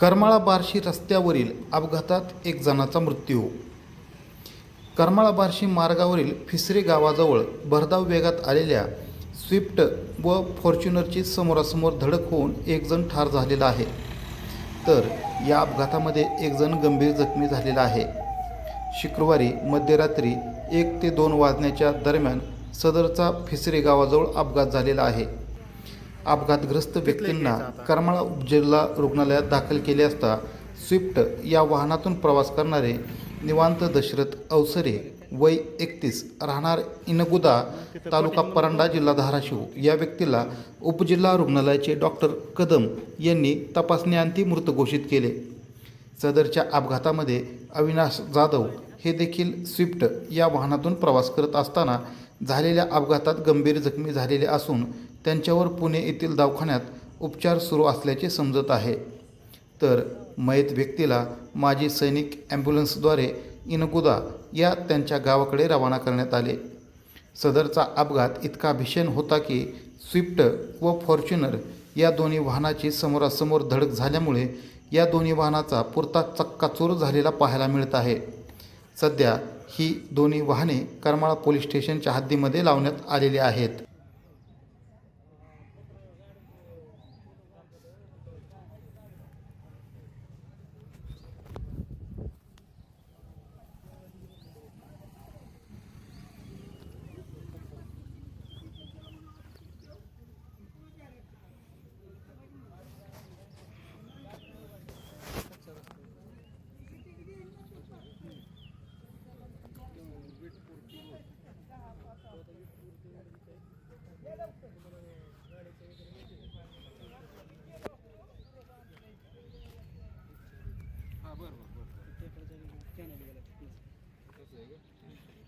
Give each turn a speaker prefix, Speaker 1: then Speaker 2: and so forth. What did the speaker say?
Speaker 1: करमाळा बार्शी रस्त्यावरील अपघातात एक जणाचा मृत्यू. करमाळा बार्शी मार्गावरील फिसरे गावाजवळ भरधाव वेगात आलेल्या स्विफ्ट व फॉर्च्युनरची समोरासमोर धडक होऊन एकजण ठार झालेला आहे. तर या अपघातामध्ये एक जण गंभीर जखमी झालेला आहे. शुक्रवारी मध्यरात्री एक ते दोन वाजण्याच्या दरम्यान सदरचा फिसरे गावाजवळ अपघात झालेला आहे. अपघातग्रस्त व्यक्तींना करमाळा उपजिल्हा रुग्णालयात दाखल केले असता स्विफ्ट या वाहनातून प्रवास करणारे निवांत दशरथ अवसरे वय एकतीस राहणार इनगुदा तालुका परांडा जिल्हा धाराशिव. या व्यक्तीला उपजिल्हा रुग्णालयाचे डॉक्टर कदम यांनी तपासणीअंती मृत घोषित केले. सदरच्या अपघातामध्ये अविनाश जाधव हे देखील स्विफ्ट या वाहनातून प्रवास करत असताना झालेल्या अपघातात गंभीर जखमी झालेले असून त्यांच्यावर पुणे येथील दवाखान्यात उपचार सुरू असल्याचे समजत आहे. तर मयत व्यक्तीला माजी सैनिक ॲम्ब्युलन्सद्वारे इनगुदा या त्यांच्या गावाकडे रवाना करण्यात आले. सदरचा अपघात इतका भीषण होता की स्विफ्ट व फॉर्च्युनर या दोन्ही वाहनाची समोरासमोर धडक झाल्यामुळे या दोन्ही वाहनाचा पुरता चक्काचूर झालेला पाहायला मिळत आहे. सध्या ही दोन्ही वाहने करमाळा पोलीस स्टेशनच्या हद्दीमध्ये लावण्यात आलेली आहेत. जाएगा